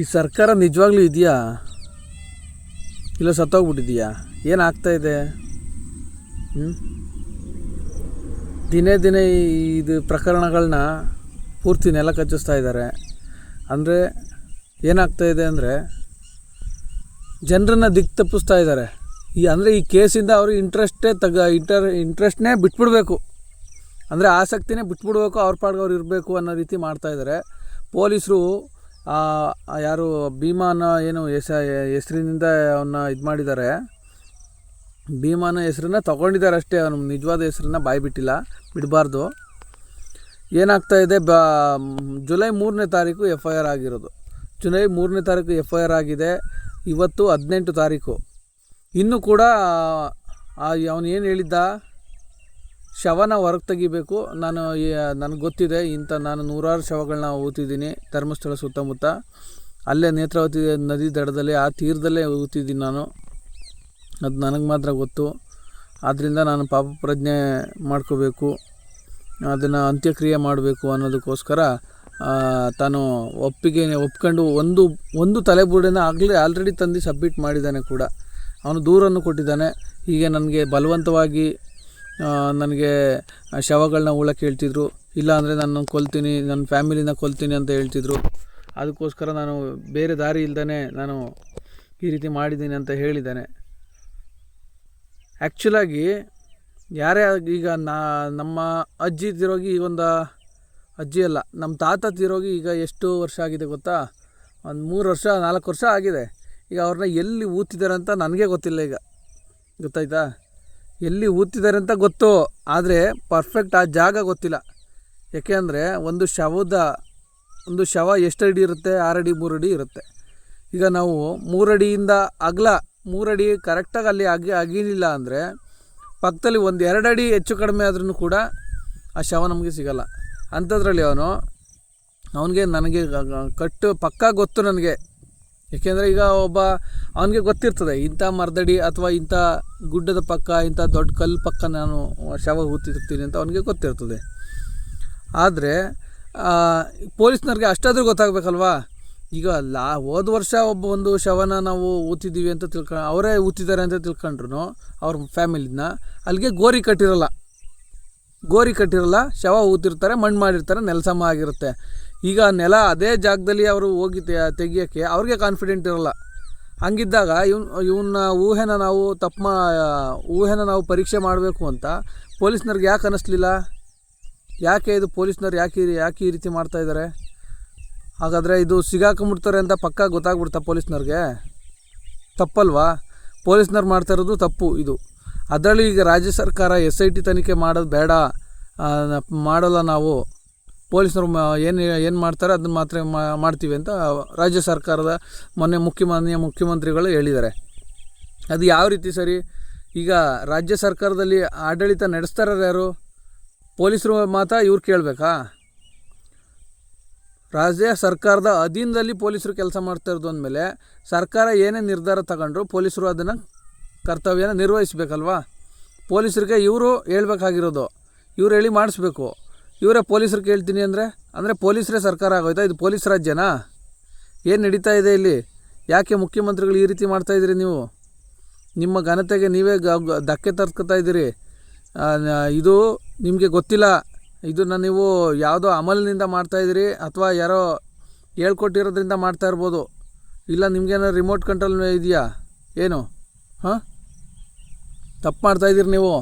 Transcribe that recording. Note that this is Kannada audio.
ಈ ಸರ್ಕಾರ ನಿಜವಾಗ್ಲೂ ಇದೆಯಾ? ಇಲ್ಲ ಸತ್ತೋಗ್ಬಿಟ್ಟಿದೆಯಾ? ಏನಾಗ್ತಾ ಇದೆ? ಹ್ಮ್? ದಿನೇ ದಿನೇ ಇದು ಪ್ರಕರಣಗಳನ್ನ ಪೂರ್ತಿ ನೆಲ ಕಚ್ಚಿಸ್ತಾ ಇದ್ದಾರೆ. ಅಂದರೆ ಏನಾಗ್ತಾ ಇದೆ ಅಂದರೆ ಜನರನ್ನು ದಿಕ್ಕು ತಪ್ಪಿಸ್ತಾ ಇದ್ದಾರೆ. ಈ ಅಂದರೆ ಈ ಕೇಸಿಂದ ಅವರು ಇಂಟ್ರೆಸ್ಟೇ ತಗ ಇಂಟರ್ ಇಂಟ್ರೆಸ್ಟ್ನೇ ಬಿಟ್ಬಿಡಬೇಕು. ಅಂದರೆ ಆಸಕ್ತಿನೇ ಬಿಟ್ಬಿಡ್ಬೇಕು, ಅವ್ರ ಪಾಡ್ಗೆ ಅವ್ರು ಇರಬೇಕು ಅನ್ನೋ ರೀತಿ ಮಾಡ್ತಾ ಇದ್ದಾರೆ. ಪೊಲೀಸರು ಯಾರು ಭೀಮಾನ ಏನು ಹೆಸ ಹೆಸರಿನಿಂದ ಅವನ್ನ ಇದು ಮಾಡಿದ್ದಾರೆ ಭೀಮಾನ ಹೆಸ್ರನ್ನ ತಗೊಂಡಿದ್ದಾರೆ ಅಷ್ಟೇ, ಅವನು ನಿಜವಾದ ಹೆಸ್ರನ್ನ ಬಾಯಿ ಬಿಟ್ಟಿಲ್ಲ, ಬಿಡಬಾರ್ದು. ಏನಾಗ್ತಾ ಇದೆ, ಬ, ಜುಲೈ ಮೂರನೇ ತಾರೀಕು ಎಫ್ ಐ ಆರ್ ಆಗಿರೋದು. ಜುಲೈ ಮೂರನೇ ತಾರೀಕು ಎಫ್ ಐ ಆರ್ ಆಗಿದೆ, ಇವತ್ತು ಹದಿನೆಂಟು ತಾರೀಕು. ಇನ್ನೂ ಕೂಡ ಅವನು ಏನು ಹೇಳಿದ್ದ? ಶವನ ಹೊರಗೆ ತೆಗಿಬೇಕು. ನಾನು ನನಗೆ ಗೊತ್ತಿದೆ ಇಂಥ ನಾನು ನೂರಾರು ಶವಗಳನ್ನ ಊತಿದ್ದೀನಿ, ಧರ್ಮಸ್ಥಳ ಸುತ್ತಮುತ್ತ. ಅಲ್ಲೇ ನೇತ್ರಾವತಿ ನದಿ ದಡದಲ್ಲಿ, ಆ ತೀರದಲ್ಲೇ ಊತಿದ್ದೀನಿ ನಾನು. ಅದು ನನಗೆ ಮಾತ್ರ ಗೊತ್ತು. ಆದ್ದರಿಂದ ನಾನು ಪಾಪ ಪ್ರಜ್ಞೆ ಮಾಡ್ಕೋಬೇಕು. ಅದನ್ನು ಅಂತ್ಯಕ್ರಿಯೆ ಮಾಡಬೇಕು ಅನ್ನೋದಕ್ಕೋಸ್ಕರ ತಾನು ಒಪ್ಪಿಗೆ, ಒಪ್ಕೊಂಡು ಒಂದು ಒಂದು ತಲೆಬೂಡನ್ನ ಆಗಲೇ ಆಲ್ರೆಡಿ ತಂದು ಸಬ್ಮಿಟ್ ಮಾಡಿದ್ದಾನೆ ಕೂಡ. ಅವನು ದೂರನ್ನು ಕೊಟ್ಟಿದ್ದಾನೆ. ಹೀಗೆ ನನಗೆ ಬಲವಂತವಾಗಿ ನನಗೆ ಶವಗಳನ್ನ ಉಳಕ್ಕೆ ಹೇಳ್ತಿದ್ರು. ಇಲ್ಲ ಅಂದರೆ ನಾನು ಕೊಲ್ತೀನಿ, ನನ್ನ ಫ್ಯಾಮಿಲಿನ ಕೊಲ್ತೀನಿ ಅಂತ ಹೇಳ್ತಿದ್ರು. ಅದಕ್ಕೋಸ್ಕರ ನಾನು ಬೇರೆ ದಾರಿ ಇಲ್ದೇ ನಾನು ಈ ರೀತಿ ಮಾಡಿದ್ದೀನಿ ಅಂತ ಹೇಳಿದ್ದಾನೆ. ಆ್ಯಕ್ಚುಲಾಗಿ ಯಾರೇ ಈಗ ನಾ, ನಮ್ಮ ಅಜ್ಜಿ ತಿರೋಗಿ ಒಂದು ಅಜ್ಜಿ ಅಲ್ಲ, ನಮ್ಮ ತಾತ ತಿರೋಗಿ ಈಗ ಎಷ್ಟು ವರ್ಷ ಆಗಿದೆ ಗೊತ್ತಾ? ಒಂದು ಮೂರು ವರ್ಷ, ನಾಲ್ಕು ವರ್ಷ ಆಗಿದೆ. ಈಗ ಅವ್ರನ್ನ ಎಲ್ಲಿ ಊತಿದ್ದಾರೆ ಅಂತ ನನಗೆ ಗೊತ್ತಿಲ್ಲ ಈಗ. ಗೊತ್ತಾಯ್ತಾ? ಎಲ್ಲಿ ಊತಿದ್ದಾರೆ ಅಂತ ಗೊತ್ತು, ಆದರೆ ಪರ್ಫೆಕ್ಟ್ ಆ ಜಾಗ ಗೊತ್ತಿಲ್ಲ. ಯಾಕೆ ಅಂದರೆ ಒಂದು ಶವದ, ಒಂದು ಶವ ಎಷ್ಟು ಅಡಿ ಇರುತ್ತೆ? ಆರಡಿ ಅಡಿ ಮೂರು ಅಡಿ ಇರುತ್ತೆ. ಈಗ ನಾವು ಮೂರಡಿಯಿಂದ ಅಗಲ, ಮೂರಡಿ ಕರೆಕ್ಟಾಗಿ ಅಲ್ಲಿ ಅಗಿ ಅಗಿಲಿಲ್ಲ ಅಂದರೆ ಪಕ್ಕದಲ್ಲಿ ಒಂದು ಎರಡು ಅಡಿ ಹೆಚ್ಚು ಕಡಿಮೆ ಆದ್ರೂ ಕೂಡ ಆ ಶವ ನಮಗೆ ಸಿಗಲ್ಲ. ಅಂಥದ್ರಲ್ಲಿ ಅವನು, ಅವನಿಗೆ ನನಗೆ ಕಟ್ಟು ಪಕ್ಕ ಗೊತ್ತು ನನಗೆ. ಏಕೆಂದರೆ ಈಗ ಒಬ್ಬ, ಅವನಿಗೆ ಗೊತ್ತಿರ್ತದೆ, ಇಂಥ ಮರದಡಿ ಅಥವಾ ಇಂಥ ಗುಡ್ಡದ ಪಕ್ಕ, ಇಂಥ ದೊಡ್ಡ ಕಲ್ಲು ಪಕ್ಕ ನಾನು ಶವ ಹೂತಿರ್ತೀನಿ ಅಂತ ಅವನಿಗೆ ಗೊತ್ತಿರ್ತದೆ. ಆದರೆ ಪೊಲೀಸ್ನವ್ರಿಗೆ ಅಷ್ಟಾದರೂ ಗೊತ್ತಾಗಬೇಕಲ್ವಾ? ಈಗ ಲಾ, ಹೋದ ವರ್ಷ ಒಬ್ಬ ಒಂದು ಶವನ ನಾವು ಊತಿದ್ದೀವಿ ಅಂತ ತಿಳ್ಕೊಂಡು ಅವರೇ ಊತಿದ್ದಾರೆ ಅಂತ ತಿಳ್ಕೊಂಡ್ರು ಅವ್ರ ಫ್ಯಾಮಿಲಿನ, ಅಲ್ಲಿಗೆ ಗೋರಿ ಕಟ್ಟಿರಲ್ಲ. ಗೋರಿ ಕಟ್ಟಿರಲ್ಲ, ಶವ ಊತಿರ್ತಾರೆ ಮಣ್ಣು ಮಾಡಿರ್ತಾರೆ, ನೆಲಸಮ ಆಗಿರುತ್ತೆ. ಈಗ ನೆಲ ಅದೇ ಜಾಗದಲ್ಲಿ ಅವರು ಹೋಗಿ ತೆಗಿಯೋಕ್ಕೆ ಅವ್ರಿಗೆ ಕಾನ್ಫಿಡೆಂಟ್ ಇರಲ್ಲ. ಹಂಗಿದ್ದಾಗ ಇವ್ನ ಇವನ್ನ ಊಹೆನ ನಾವು ತಪ್ಪು ಮಾ, ಊಹೆನ ನಾವು ಪರೀಕ್ಷೆ ಮಾಡಬೇಕು ಅಂತ ಪೊಲೀಸ್ನವ್ರಿಗೆ ಯಾಕೆ ಅನ್ನಿಸ್ಲಿಲ್ಲ ಯಾಕೆ ಇದು ಪೊಲೀಸ್ನವ್ರು ಯಾಕೆ ಯಾಕೆ ಈ ರೀತಿ ಮಾಡ್ತಾಯಿದ್ದಾರೆ ಹಾಗಾದರೆ ಇದು ಸಿಗಾಕೊಂಬಿಡ್ತಾರೆ ಅಂತ ಪಕ್ಕ ಗೊತ್ತಾಗ್ಬಿಡ್ತಾ ಪೊಲೀಸ್ನವ್ರಿಗೆ? ತಪ್ಪಲ್ವಾ? ಪೊಲೀಸ್ನವ್ರು ಮಾಡ್ತಾ ಇರೋದು ತಪ್ಪು ಇದು. ಅದರಲ್ಲಿ ಈಗ ರಾಜ್ಯ ಸರ್ಕಾರ ಎಸ್ ಐ ಟಿ ತನಿಖೆ ಮಾಡೋದು ಬೇಡ. ಮಾಡಲ್ಲ ನಾವು. ಪೊಲೀಸ್ನವ್ರು ಏನು ಏನು ಮಾಡ್ತಾರೆ ಅದನ್ನ ಮಾತ್ರ ಮಾಡ್ತೀವಿ ಅಂತ ರಾಜ್ಯ ಸರ್ಕಾರದ ಮೊನ್ನೆ ಮುಖ್ಯಮಾನ್ಯ ಮುಖ್ಯಮಂತ್ರಿಗಳು ಹೇಳಿದ್ದಾರೆ. ಅದು ಯಾವ ರೀತಿ ಸರಿ? ಈಗ ರಾಜ್ಯ ಸರ್ಕಾರದಲ್ಲಿ ಆಡಳಿತ ನಡೆಸ್ತಾರ ಯಾರು? ಪೊಲೀಸರು ಮಾತ್ರ ಇವ್ರು ಕೇಳಬೇಕಾ? ರಾಜ್ಯ ಸರ್ಕಾರದ ಅಧೀನದಲ್ಲಿ ಪೊಲೀಸರು ಕೆಲಸ ಮಾಡ್ತಾ ಇರೋದು ಅಂದಮೇಲೆ ಸರ್ಕಾರ ಏನೇ ನಿರ್ಧಾರ ತಗೊಂಡ್ರು ಪೊಲೀಸರು ಅದನ್ನು ಕರ್ತವ್ಯನ ನಿರ್ವಹಿಸಬೇಕಲ್ವಾ? ಪೊಲೀಸರಿಗೆ ಇವರು ಹೇಳ್ಬೇಕಾಗಿರೋದು. ಇವ್ರು ಹೇಳಿ ಮಾಡಿಸ್ಬೇಕು. ಇವರೇ ಪೊಲೀಸರು ಕೇಳ್ತೀನಿ ಅಂದರೆ ಅಂದರೆ ಪೊಲೀಸರೇ ಸರ್ಕಾರ ಆಗೋಯ್ತಾ? ಇದು ಪೊಲೀಸ್ ರಾಜ್ಯನಾ? ಏನು ನಡೀತಾ ಇದೆ ಇಲ್ಲಿ? ಯಾಕೆ ಮುಖ್ಯಮಂತ್ರಿಗಳು ಈ ರೀತಿ ಮಾಡ್ತಾಯಿದ್ದೀರಿ ನೀವು? ನಿಮ್ಮ ಘನತೆಗೆ ನೀವೇ ಧಕ್ಕೆ ತರ್ಸ್ಕೊತಾ ಇದ್ದೀರಿ. ಇದು ನಿಮಗೆ ಗೊತ್ತಿಲ್ಲ. ಇದನ್ನು ನೀವು ಯಾವುದೋ ಅಮಲಿನಿಂದ ಮಾಡ್ತಾಯಿದ್ದೀರಿ ಅಥವಾ ಯಾರೋ ಹೇಳ್ಕೊಟ್ಟಿರೋದ್ರಿಂದ ಮಾಡ್ತಾ ಇರ್ಬೋದು. ಇಲ್ಲ ನಿಮಗೇನೋ ರಿಮೋಟ್ ಕಂಟ್ರೋಲ್ ಇದೆಯಾ? ಏನು? ಹಾಂ? ತಪ್ಪು ಮಾಡ್ತಾಯಿದ್ದೀರಿ ನೀವು?